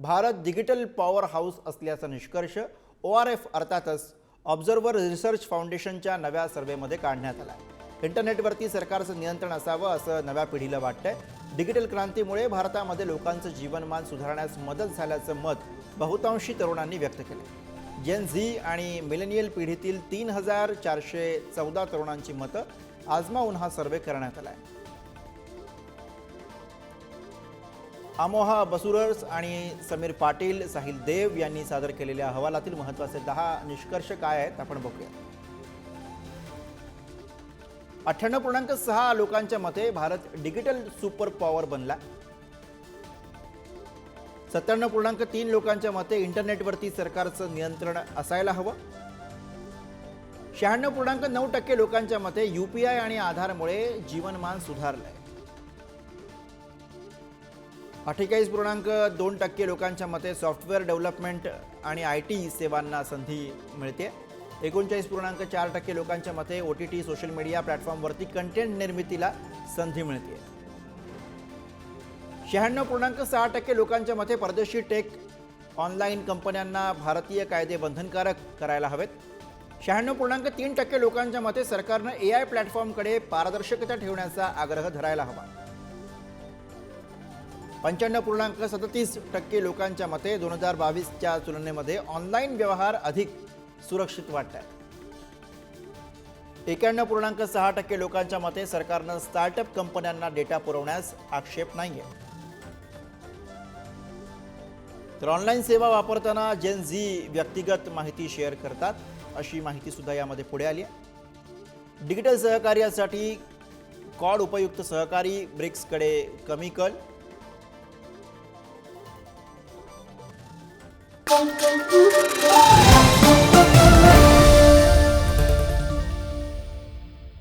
Bharat digital power house असल्याचा निष्कर्ष O R F अर्थातच ऑब्झर्व्हर रिसर्च फाउंडेशनच्या नव्या सर्व्हेमध्ये काढण्यात आला आहे. इंटरनेटवरती सरकारचं नियंत्रण असावं असं नव्या पिढीला वाटतंय. डिजिटल क्रांतीमुळे भारतामध्ये लोकांचं जीवनमान सुधारण्यास मदत झाल्याचं मत बहुतांशी तरुणांनी व्यक्त केलं जेन झी आणि मिलेनियल पिढीतील तीन हजार चारशे चौदा तरुणांची मतं आजमावून हा सर्वे करण्यात आला आहे अमोहा बसुरर्स आणि समीर पाटील साहिल देव यांनी सादर केलेल्या अहवालातील महत्त्वाचे दहा निष्कर्ष काय आहेत आपण बघूया. अठ्ठ्याण्णव पूर्णांक सहा लोकांच्या मते भारत डिजिटल सुपर पॉवर बनला. सत्त्याण्णव पूर्णांक तीन लोकांच्या मते इंटरनेटवरती सरकारचं नियंत्रण असायला हवं. शहाण्णव पूर्णांक नऊ टक्के लोकांच्या मते युपीआय आणि आधारमुळे जीवनमान सुधारलंय. अठ्ठेचाळीस पूर्णांक दोन टक्के लोकांच्या मते सॉफ्टवेअर डेव्हलपमेंट आणि आय टी सेवांना संधी मिळते. एकोणचाळीस पूर्णांक चार टक्के लोकांच्या मते O T T social media प्लॅटफॉर्मवरती कंटेंट निर्मितीला संधी मिळते. शहाण्णव पूर्णांक सहा टक्के लोकांच्या मते परदेशी टेक ऑनलाईन कंपन्यांना भारतीय कायदे बंधनकारक करायला हवेत. शहाण्णव पूर्णांक तीन टक्के लोकांच्या मते सरकारनं ए आय प्लॅटफॉर्मकडे पारदर्शकता ठेवण्याचा आग्रह धरायला हवा. पंच्याण्णव पूर्णांक सदतीस टक्के लोकांच्या मते दोन हजार बावीसच्या तुलनेमध्ये ऑनलाईन व्यवहार अधिक सुरक्षित वाटतात. एक्याण्णव पूर्णांक सहा टक्के लोकांच्या मते सरकारनं स्टार्टअप कंपन्यांना डेटा पुरवण्यास आक्षेप नाहीये. तर ऑनलाईन सेवा वापरताना जेन झी व्यक्तिगत माहिती शेअर करतात अशी माहिती सुद्धा यामध्ये पुढे आली आहे. डिजिटल सहकार्यासाठी कॉड उपयुक्त सहकारी ब्रिक्सकडे कमी कल Bom, bom, bom, bom.